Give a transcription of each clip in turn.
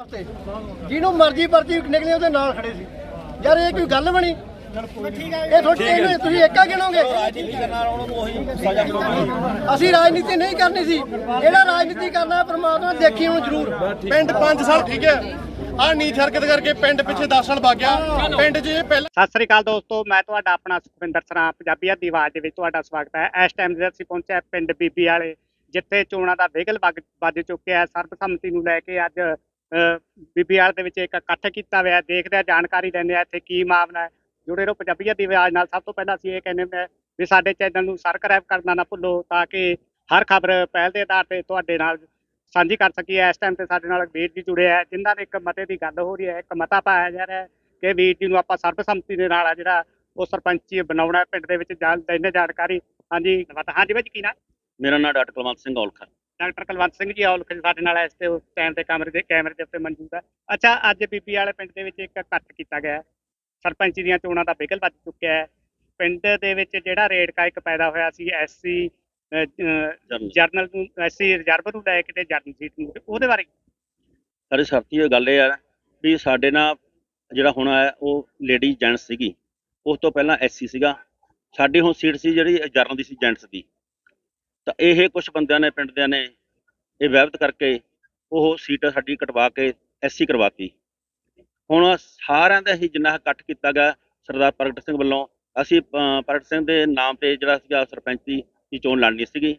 ਜਿਹਨੂੰ ਮਰਜ਼ੀ ਪਰਚੀ ਨਿਕਲੀ ਉਹਦੇ ਨਾਲ ਖੜੇ ਸੀ। ਯਾਰ ਇਹ ਕੋਈ ਗੱਲ ਬਣੀ? ਇਹ ਤੁਹਾਡੇ ਇਹਨੂੰ ਤੁਸੀਂ ਏਕਾ ਗਿਣੋਗੇ? ਅਸੀਂ ਰਾਜਨੀਤੀ ਨਹੀਂ ਕਰਨੀ ਸੀ। ਜਿਹੜਾ ਰਾਜਨੀਤੀ ਕਰਨਾ ਹੈ, ਪ੍ਰਮਾਤਮਾ ਦੇਖੀ ਹੁਣ ਜ਼ਰੂਰ। ਪਿੰਡ 5 ਸਾਲ ਠੀਕ ਹੈ। ਆ ਨੀਚ ਹਰਕਤ ਕਰਕੇ ਪਿੰਡ ਪਿੱਛੇ 10 ਸਾਲ ਵਗ ਗਿਆ। ਪਿੰਡ 'ਚ ਇਹ ਪਹਿਲਾਂ ਸਤਿ ਸ੍ਰੀ ਅਕਾਲ ਦੋਸਤੋ ਮੈਂ ਤੁਹਾਡਾ ਆਪਣਾ ਸੁਖਵਿੰਦਰ ਸਰਾਂ ਪੰਜਾਬੀਆਂ ਦੀ ਆਵਾਜ਼ ਦੇ ਵਿੱਚ ਤੁਹਾਡਾ ਸਵਾਗਤ ਹੈ। ਇਸ ਟਾਈਮ ਦੇ ਅਸੀਂ ਪਹੁੰਚੇ ਹਾਂ ਪਿੰਡ ਬੀਬੀ ਵਾਲੇ ਜਿੱਥੇ ਚੋਣਾਂ ਦਾ ਵਿਗਲ ਵੱਗ- ਵੱਜ ਚੁੱਕਿਆ ਹੈ। ਸਰਬਸੰਮਤੀ ਨੂੰ ਲੈ ਕੇ ਅੱਜ ਅਹ, ਬੀਬੀ ਵਾਲੇ ਦੇ ਵਿੱਚ ਇੱਕ ਇਕੱਠ ਕੀਤਾ ਹੋਇਆ ਦੇਖਦੇ ਆ ਜਾਣਕਾਰੀ ਲੈਂਦੇ ਆ ਇੱਥੇ ਕੀ ਮਾਮਲਾ ਹੈ। ਜੁੜੇ ਰਹੋ ਪੰਜਾਬੀਅਤ ਦੀ ਆਵਾਜ਼ ਨਾਲ ਸਭ ਤੋਂ ਪਹਿਲਾਂ ਅਸੀਂ ਇਹ ਕਹਿੰਦੇ ਹਾਂ ਵੀ ਸਾਡੇ ਚੈਨਲ ਨੂੰ ਸਬਸਕ੍ਰਾਈਬ ਕਰਨਾ ਨਾ ਭੁੱਲੋ ਤਾਂ ਕਿ ਹਰ ਖਬਰ ਪਹਿਲ ਦੇ ਆਧਾਰ ਤੇ ਤੁਹਾਡੇ ਨਾਲ ਸਾਂਝੀ ਕਰ ਸਕੀਏ। ਇਸ ਟਾਈਮ ਤੇ ਸਾਡੇ ਨਾਲ ਵੀਰ ਜੀ ਜੁੜੇ ਆ ਜਿਨ੍ਹਾਂ ਦੇ ਇੱਕ ਮਤੇ ਦੀ ਗੱਲ ਹੋ ਰਹੀ ਹੈ ਇੱਕ ਮਤਾ ਪਾਇਆ ਜਾ ਰਿਹਾ ਕਿ ਵੀਰ ਜੀ ਨੂੰ ਆਪਾਂ ਸਰਬਸੰਮਤੀ ਦੇ ਨਾਲ ਆ ਜਿਹੜਾ ਉਹ ਸਰਪੰਚੀ ਬਣਾਉਣਾ ਪਿੰਡ ਦੇ ਵਿੱਚ ਜਾਣ ਲੈਣੇ ਜਾਣਕਾਰੀ। ਹਾਂਜੀ ਮਤਾ ਹਾਂਜੀ ਵਿੱਚ ਕੀ ਨਾ ਮੇਰਾ ਨਾਮ ਡਾਕਟਰ ਕੁਲਵੰਤ ਸਿੰਘ ਔਲਖਾ ਡਾਕਟਰ ਕੁਲਵੰਤ ਸਿੰਘ ਜੀ ਔਲਖ ਸਾਡੇ ਨਾਲ ਇਸ ਤੇ ਉਸ ਟਾਈਮ ਤੇ ਕੈਮਰੇ ਦੇ ਕੈਮਰੇ ਦੇ ਉੱਤੇ ਮੌਜੂਦ ਹੈ ਅੱਛਾ ਅੱਜ ਬੀਬੀ ਵਾਲੇ ਪਿੰਡ ਦੇ ਵਿੱਚ ਇੱਕ ਇਕੱਠ ਕੀਤਾ ਗਿਆ। ਸਰਪੰਚੀ ਦੀਆਂ ਚੋਣਾਂ ਦਾ ਬਿਗਲ ਵੱਜ ਚੁੱਕਿਆ ਹੈ। ਪਿੰਡ ਦੇ ਵਿੱਚ ਜਿਹੜਾ ਰੇੜਕਾ ਇੱਕ ਪੈਦਾ ਹੋਇਆ ਸੀ ਐਸਸੀ ਜਰਨਲ। ਨੂੰ ਐਸਸੀ ਰਿਜ਼ਰਵ ਨੂੰ ਲੈ ਕੇ ਤੇ ਜਰਨਲ ਸੀਟ ਨੂੰ ਉਹਦੇ ਬਾਰੇ ਸਾਡੇ ਸਾਥੀ ਇਹ ਗੱਲ ਇਹ ਆ ਵੀ ਸਾਡੇ ਨਾਲ ਜਿਹੜਾ ਹੁਣ ਆਇਆ ਉਹ ਲੇਡੀ ਜੈਂਟਸ ਸੀਗੀ। ਉਸ ਤੋਂ ਪਹਿਲਾਂ ਐਸਸੀ ਸੀਗਾ। ਸਾਡੀ ਹੁਣ ਸੀਟ ਸੀ ਜਿਹੜੀ ਜਰਨਲ ਦੀ ਸੀ ਜੈਂਟਸ ਦੀ। ਤਾਂ ਇਹ ਕੁਝ ਬੰਦਿਆਂ ਨੇ ਪਿੰਡ ਦਿਆਂ ਨੇ ਇਹ ਵਿਵਤ ਕਰਕੇ ਉਹ ਸੀਟ ਸਾਡੀ ਕਟਵਾ ਕੇ ਐਸਸੀ ਕਰਵਾਤੀ। ਹੁਣ ਸਾਰਿਆਂ ਦਾ ਹੀ ਜਿੰਨਾ ਇਕੱਠ ਕੀਤਾ ਗਿਆ ਸਰਦਾਰ ਪ੍ਰਗਟ ਸਿੰਘ ਵੱਲੋਂ, ਅਸੀਂ ਪ੍ਰਗਟ ਸਿੰਘ ਦੇ ਨਾਮ ਤੇ ਜਿਹੜਾ ਸੀਗਾ ਸਰਪੰਚੀ ਦੀ ਚੋਣ ਲੜਨੀ ਸੀਗੀ,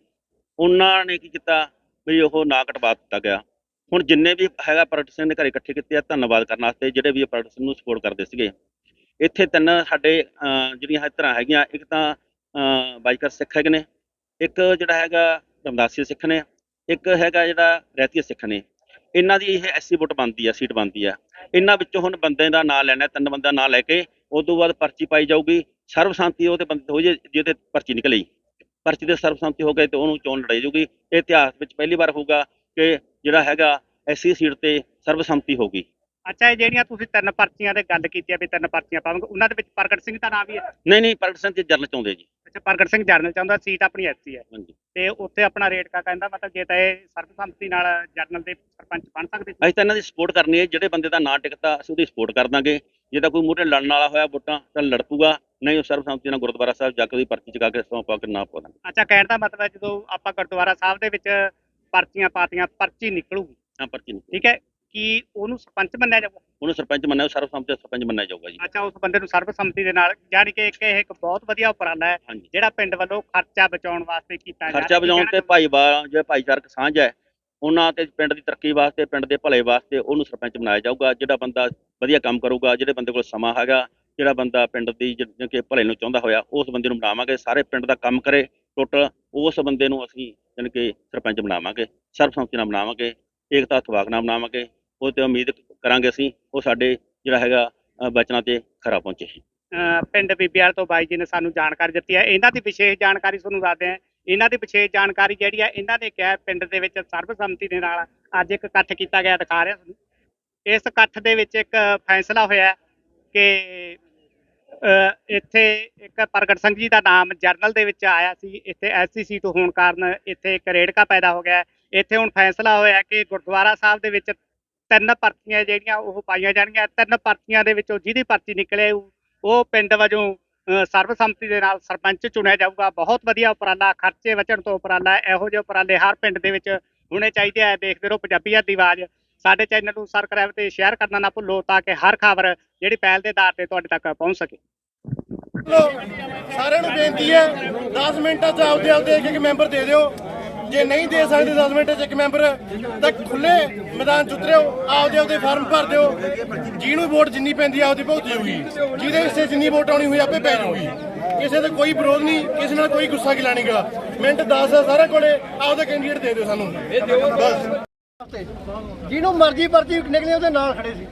ਉਹਨਾਂ ਨੇ ਕੀ ਕੀਤਾ ਵੀ ਉਹ ਨਾ ਕਟਵਾ ਦਿੱਤਾ ਗਿਆ। ਹੁਣ ਜਿੰਨੇ ਵੀ ਹੈਗਾ ਪ੍ਰਗਟ ਸਿੰਘ ਦੇ ਘਰੇ ਇਕੱਠੇ ਕੀਤੇ ਆ, ਧੰਨਵਾਦ ਕਰਨ ਵਾਸਤੇ ਜਿਹੜੇ ਵੀ ਪ੍ਰਗਟ ਸਿੰਘ ਨੂੰ ਸਪੋਰਟ ਕਰਦੇ ਸੀਗੇ। ਇੱਥੇ ਤਿੰਨ ਸਾਡੇ ਜਿਹੜੀਆਂ ਤਰ੍ਹਾਂ ਹੈਗੀਆਂ, ਇੱਕ ਤਾਂ ਬਾਈਕਰ ਸਿੱਖ ਹੈਗੇ ਨੇ ਇੱਕ ਜਿਹੜਾ ਹੈਗਾ ਰਮਦਾਸੀ ਸਿੱਖ ਨੇ, ਇੱਕ ਹੈਗਾ ਜਿਹੜਾ ਰੈਤੀਆ ਸਿੱਖ ਨੇ। ਇਹਨਾਂ ਦੀ ਇਹ ਐਸਸੀ ਵੋਟ ਬਣਦੀ ਆ, ਸੀਟ ਬਣਦੀ ਆ। ਇਹਨਾਂ ਵਿੱਚੋਂ ਹੁਣ ਬੰਦੇ ਦਾ ਨਾਂ ਲੈਣਾ, ਤਿੰਨ ਬੰਦਾ ਨਾਂ ਲੈ ਕੇ ਉਸ ਤੋਂ ਬਾਅਦ ਪਰਚੀ ਪਾਈ ਜਾਊਗੀ। ਸਰਬਸੰਮਤੀ ਉਹਦੇ ਬੰਦੇ ਹੋ ਜੇ ਜਿਹਦੇ ਪਰਚੀ ਨਿਕਲੀ ਪਰਚੀ ਦੇ ਸਰਬਸੰਮਤੀ ਹੋ ਗਏ ਤੇ ਉਹਨੂੰ ਚੋਣ ਲੜਾਈ ਜਾਊਗੀ। ਇਹ ਇਤਿਹਾਸ ਵਿੱਚ ਪਹਿਲੀ ਵਾਰ ਹੋਊਗਾ ਕਿ ਜਿਹੜਾ ਹੈਗਾ ਐਸਸੀ ਸੀਟ ਤੇ ਸਰਬਸੰਮਤੀ ਹੋਊਗੀ ਅੱਛਾ ਇਹ ਜਿਹੜੀਆਂ ਤੁਸੀਂ ਤਿੰਨ ਪਰਚੀਆਂ ਦੇ ਗੱਲ ਕੀਤੀ ਆ ਵੀ ਤਿੰਨ ਪਰਚੀਆਂ ਪਾਵਾਂਗੇ ਉਹਨਾਂ ਦੇ ਵਿੱਚ ਪ੍ਰਗਟ ਸਿੰਘ ਦਾ ਨਾਮ ਵੀ ਹੈ? ਨਹੀਂ ਨਹੀਂ ਪ੍ਰਗਟ ਸਿੰਘ ਤੇ ਜਰਨਲ ਚਾਹੁੰਦੇ ਜੀ। ਅੱਛਾ ਪ੍ਰਗਟ ਸਿੰਘ ਜਰਨਲ ਚਾਹੁੰਦਾ ਸੀਟ ਆਪਣੀ ਐਸਸੀ ਹੈ। ਹਾਂਜੀ। ਤੇ ਉੱਥੇ ਆਪਣਾ ਰੇਟਕਾ ਕਹਿੰਦਾ ਮਤਲਬ ਜੇ ਤਾਂ ਇਹ ਸਰਬਸੰਮਤੀ ਨਾਲ ਜਰਨਲ ਦੇ ਸਰਪੰਚ ਬਣ ਸਕਦੇ? ਅਸੀਂ ਤਾਂ ਇਹਨਾਂ ਦੀ ਸਪੋਰਟ ਕਰਨੀ ਹੈ ਜਿਹੜੇ ਬੰਦੇ ਦਾ ਨਾਂ ਟਿਕਦਾ ਅਸੀਂ ਉਹਦੀ ਸਪੋਰਟ ਕਰ ਦਾਂਗੇ। ਜੇ ਤਾਂ ਕੋਈ ਮੂਹਰੇ ਲੜਨ ਵਾਲਾ ਹੋਇਆ ਵੋਟਾਂ ਤਾਂ ਲੜ ਪੂਗਾ ਨਹੀਂ ਉਹ ਸਰਬਸੰਮਤੀ ਨਾਲ ਗੁਰਦੁਆਰਾ ਸਾਹਿਬ ਜਾ ਕੇ ਉਹਦੀ ਪਰਚੀ ਚਕਾ ਕੇ ਸੌਂ ਪਾ ਕੇ ਨਾ ਪਾ ਦਾਂਗੇ। ਅੱਛਾ ਕਹਿਣ ਦਾ ਮਤਲਬ ਹੈ ਜਦੋਂ ਆਪਾਂ ਗੁਰਦੁਆਰਾ ਸਾਹਿਬ ਦੇ ਵਿੱਚ ਪਰਚੀਆਂ ਪਾਤੀਆਂ ਪਰਚੀ ਨਿਕਲੂਗੀ। ਹਾਂ ਪਰਚੀ ਨਹੀਂ ਠੀਕ ਹੈ? ਕੀ ਉਹਨੂੰ ਸਰਪੰਚ ਮੰਨਿਆ ਜਾਊਗਾ? ਉਹਨੂੰ ਸਰਪੰਚ ਮੰਨਿਆ ਸਰਬਸੰਮਤੀ ਦਾ ਸਰਪੰਚ ਮੰਨਿਆ ਜਾਊਗਾ ਜੀ। ਅੱਛਾ ਉਸ ਬੰਦੇ ਨੂੰ ਸਰਬਸੰਮਤੀ ਦੇ ਨਾਲ ਯਾਨੀ ਕਿ ਇੱਕ ਇਹ ਇੱਕ ਬਹੁਤ ਵਧੀਆ ਉਪਰਾਲਾ ਹੈ ਹਾਂਜੀ। ਜਿਹੜਾ ਪਿੰਡ ਵੱਲੋਂ ਖਰਚਾ ਬਚਾਉਣ ਵਾਸਤੇ ਕੀਤਾ ਜਾ ਖਰਚਾ ਬਚਾਉਣ ਤੇ ਭਾਈਵਾ ਜੇ ਭਾਈਚਾਰਕ ਸਾਂਝ ਹੈ ਉਹਨਾਂ ਤੇ ਪਿੰਡ ਦੀ ਤਰੱਕੀ ਵਾਸਤੇ ਪਿੰਡ ਦੇ ਭਲੇ ਵਾਸਤੇ ਉਹਨੂੰ ਸਰਪੰਚ ਬਣਾਇਆ ਜਾਊਗਾ ਜਿਹੜਾ ਬੰਦਾ ਵਧੀਆ ਕੰਮ ਕਰੂਗਾ ਜਿਹੜੇ ਬੰਦੇ ਕੋਲ ਸਮਾਂ ਹੈਗਾ ਜਿਹੜਾ ਬੰਦਾ ਪਿੰਡ ਦੀ ਜਿ- ਕਿ ਭਲੇ ਨੂੰ ਚਾਹੁੰਦਾ ਹੋਇਆ ਉਸ ਬੰਦੇ ਨੂੰ ਬਣਾਵਾਂਗੇ ਸਾਰੇ ਪਿੰਡ ਦਾ ਕੰਮ ਕਰੇ ਟੋਟਲ ਉਸ ਬੰਦੇ ਨੂੰ ਅਸੀਂ ਜਾਣੀ ਕਿ ਸਰਪੰਚ ਬਣਾਵਾਂਗੇ ਸਰਬਸੰਮਤੀ ਨਾਲ ਬਣਾਵਾਂਗੇ ਏਕਤਾ ਇਤਫਾਕ ਨਾਲ ਬਣਾਵਾਂਗੇ ਉਹ ਤੇ ਉਮੀਦ ਕਰਾਂਗੇ ਅਸੀਂ, ਉਹ ਸਾਡੇ ਜਿਹੜਾ ਹੈਗਾ ਬਚਨਾਂ ਤੇ ਖਰਾ ਪਹੁੰਚੇ ਪਿੰਡ ਬੀਬੀਆਲ ਤੋਂ ਬਾਈ ਜੀ ਨੇ ਸਾਨੂੰ ਜਾਣਕਾਰੀ ਦਿੱਤੀ ਹੈ। ਇਹਨਾਂ ਦੀ ਵਿਸ਼ੇਸ਼ ਜਾਣਕਾਰੀ ਤੁਹਾਨੂੰ ਦੱਸਦੇ ਹਾਂ। ਇਹਨਾਂ ਦੀ ਵਿਸ਼ੇਸ਼ ਜਾਣਕਾਰੀ ਜਿਹੜੀ ਹੈ, ਇਹਨਾਂ ਨੇ ਕਿਹਾ ਪਿੰਡ ਦੇ ਵਿੱਚ ਸਰਬਸੰਮਤੀ ਦੇ ਨਾਲ ਅੱਜ ਇੱਕ ਇਕੱਠ ਕੀਤਾ ਗਿਆ ਦਿਖਾ ਰਿਹਾ ਤੁਹਾਨੂੰ। ਇਸ ਇਕੱਠ ਦੇ ਵਿੱਚ ਇੱਕ ਫੈਸਲਾ ਹੋਇਆ ਕਿ ਇੱਥੇ ਇੱਕ ਪ੍ਰਗਟ ਸਿੰਘ ਜੀ ਦਾ ਨਾਮ ਜਰਨਲ ਦੇ ਵਿੱਚ ਆਇਆ ਸੀ। ਇੱਥੇ ਐਸਸੀ ਸੀਟ ਹੋਣ ਕਾਰਨ ਇੱਥੇ ਇੱਕ ਰੇੜਕਾ ਪੈਦਾ ਹੋ ਗਿਆ। ਇੱਥੇ ਹੁਣ ਫੈਸਲਾ ਹੋਇਆ ਕਿ ਗੁਰਦੁਆਰਾ ਸਾਹਿਬ ਦੇ ਵਿੱਚ ਤਿੰਨ ਪਰਚੀਆਂ ਜਿਹੜੀਆਂ ਉਹ ਪਾਈਆਂ ਜਾਣਗੀਆਂ, ਤਿੰਨ ਪਰਚੀਆਂ ਦੇ ਵਿੱਚੋਂ ਜਿਹਦੀ ਪਰਚੀ ਨਿਕਲੇ ਉਹ ਪਿੰਡ ਵਜੋਂ ਸਰਬਸੰਮਤੀ ਦੇ ਨਾਲ ਸਰਪੰਚ ਚੁਣਿਆ ਜਾਊਗਾ। ਬਹੁਤ ਵਧੀਆ ਉਪਰਾਲਾ, ਖਰਚੇ ਬਚਣ ਤੋਂ ਉਪਰਾਲਾ, ਇਹੋ ਜਿਹੇ ਉਪਰਾਲੇ ਹਰ ਪਿੰਡ ਦੇ ਵਿੱਚ ਹੋਣੇ ਚਾਹੀਦੇ ਆ। ਦੇਖਦੇ ਰਹੋ ਪੰਜਾਬੀਅਤ ਦੀ ਆਵਾਜ਼। ਸਾਡੇ ਚੈਨਲ ਨੂੰ ਸਬਸਕ੍ਰਾਈਬ ਤੇ ਸ਼ੇਅਰ ਕਰਨਾ ਨਾ ਭੁੱਲੋ ਤਾਂ ਕਿ ਹਰ ਖਬਰ ਜਿਹੜੀ ਪਹਿਲ ਦੇ ਆਧਾਰ ਤੇ ਤੁਹਾਡੇ ਤੱਕ ਪਹੁੰਚ ਸਕੇ। ਸਾਰਿਆਂ ਨੂੰ ਬੇਨਤੀ ਹੈ 10 ਮਿੰਟਾਂ 'ਚ ਆਪਦੇ ਆਪਦੇ ਇੱਕ ਇੱਕ ਮੈਂਬਰ ਦੇ ਦਿਓ। ਜੇ ਨਹੀਂ ਦੇ ਸਕਦੇ 10 ਮਿੰਟ 'ਚ ਇੱਕ ਮੈਂਬਰ, ਤਾਂ ਖੁੱਲੇ ਮੈਦਾਨ 'ਚ ਉਤਰਿਓ, ਆਪਦੇ ਆਪਦੇ ਫਾਰਮ ਭਰ ਦਿਓ। ਜਿਹਨੂੰ ਵੋਟ ਜਿੰਨੀ ਪੈਂਦੀ ਆ, ਆਪਦੀ ਭੁਗਤ ਜਾਊਗੀ ਜਿਹਦੇ ਹਿੱਸੇ ਜਿੰਨੀ ਵੋਟ ਆਉਣੀ ਹੋਈ, ਆਪੇ ਪੈ ਜਾਊਗੀ ਕਿਸੇ ਦਾ ਕੋਈ ਵਿਰੋਧ ਨਹੀਂ, ਕਿਸੇ ਨਾਲ ਕੋਈ ਗੁੱਸਾ ਗਿਲਾ ਨਹੀਂਗਾ ਮਿੰਟ 10 ਆ ਸਾਰਿਆਂ ਕੋਲੇ, ਆਪਦਾ ਕੈਂਡੀਡੇਟ ਦੇ ਦਿਓ ਸਾਨੂੰ। ਬਸ। ਜਿਹਨੂੰ ਮਰਜ਼ੀ ਪਰਚੀ ਨਿਕਲੀ, ਉਹਦੇ ਨਾਲ ਖੜੇ ਸੀ।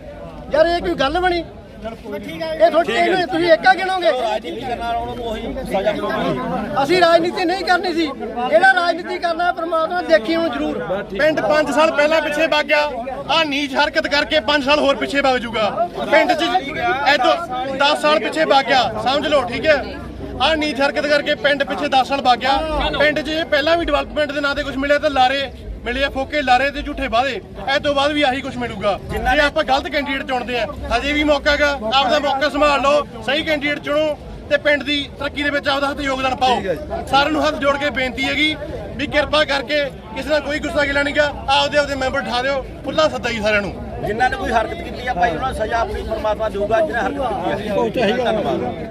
ਯਾਰ, ਇਹ ਕੋਈ ਗੱਲ ਬਣੀ? ਇਹ ਤੁਹਾਡੇ ਇਹਨੂੰ ਤੁਸੀਂ ਏਕਾ ਗਿਣੋਗੇ? ਅਸੀਂ ਰਾਜਨੀਤੀ ਨਹੀਂ ਕਰਨੀ ਸੀ। ਜਿਹੜਾ ਰਾਜਨੀਤੀ ਕਰਨਾ ਹੈ, ਪ੍ਰਮਾਤਮਾ ਦੇਖੀ ਹੁਣ ਜ਼ਰੂਰ। ਪਿੰਡ 5 ਸਾਲ ਪਹਿਲਾਂ ਪਿੱਛੇ ਵਗ ਗਿਆ। ਆ ਨੀਚ ਹਰਕਤ ਕਰਕੇ 5 ਸਾਲ ਹੋਰ ਪਿੱਛੇ ਵਗ ਜਾਊਗਾ। ਪਿੰਡ 'ਚ ਐਤੋਂ 10 ਸਾਲ ਪਿੱਛੇ ਵਗ ਗਿਆ। ਸਮਝ ਲਓ ਠੀਕ ਹੈ? ਆ ਨੀਚ ਹਰਕਤ ਕਰਕੇ ਪਿੰਡ ਪਿੱਛੇ 10 ਸਾਲ ਵਗ ਗਿਆ। ਪਿੰਡ 'ਚ ਪਹਿਲਾਂ ਵੀ ਡਿਵੈਲਪਮੈਂਟ ਦੇ ਨਾਂ ਤੇ ਕੁਝ ਮਿਲਿਆ ਤਾਂ ਲਾਰੇ ਮਿਲੇ ਆ ਫੋਕੇ ਲਾਰੇ ਤੇ ਝੂਠੇ ਵਾਅਦੇ। ਇਹ ਤੋਂ ਬਾਅਦ ਵੀ ਆਹੀ ਕੁਝ ਮਿਲੂਗਾ। ਜੇ ਆਪਾਂ ਗਲਤ ਕੈਂਡੀਡੇਟ ਚੁਣਦੇ ਆ ਹਜੇ ਵੀ ਮੌਕਾ ਹੈਗਾ ਆਪਦਾ ਮੌਕਾ ਸੰਭਾਲ ਲਓ ਸਹੀ ਕੈਂਡੀਡੇਟ ਚੁਣੋ ਤੇ ਪਿੰਡ ਦੀ ਤਰੱਕੀ ਦੇ ਵਿੱਚ ਆਪਦਾ ਹੱਥ ਯੋਗਦਾਨ ਪਾਓ। ਸਾਰਿਆਂ ਨੂੰ ਹੱਥ ਜੋੜ ਕੇ ਬੇਨਤੀ ਹੈਗੀ ਵੀ ਕਿਰਪਾ ਕਰਕੇ ਕਿਸੇ ਦਾ ਕੋਈ ਗੁੱਸਾ ਗਿਲਾ ਨਹੀਂਗਾ ਆਪਦੇ ਆਪਦੇ ਮੈਂਬਰ ਠਾ ਦਿਓ ਖੁੱਲਾ ਸੱਦਾ ਜੀ ਸਾਰਿਆਂ ਨੂੰ। ਜਿਨ੍ਹਾਂ ਨੇ ਕੋਈ ਹਰਕਤ ਕੀਤੀ ਆ ਭਾਈ ਉਹਨਾਂ ਨੂੰ ਸਜ਼ਾ ਆਪਣੀ ਪਰਮਾਤਮਾ ਦੇਊਗਾ ਜਿਹਨੇ ਹਰਕਤ ਕੀਤੀ ਹੈ ਧੰਨਵਾਦ।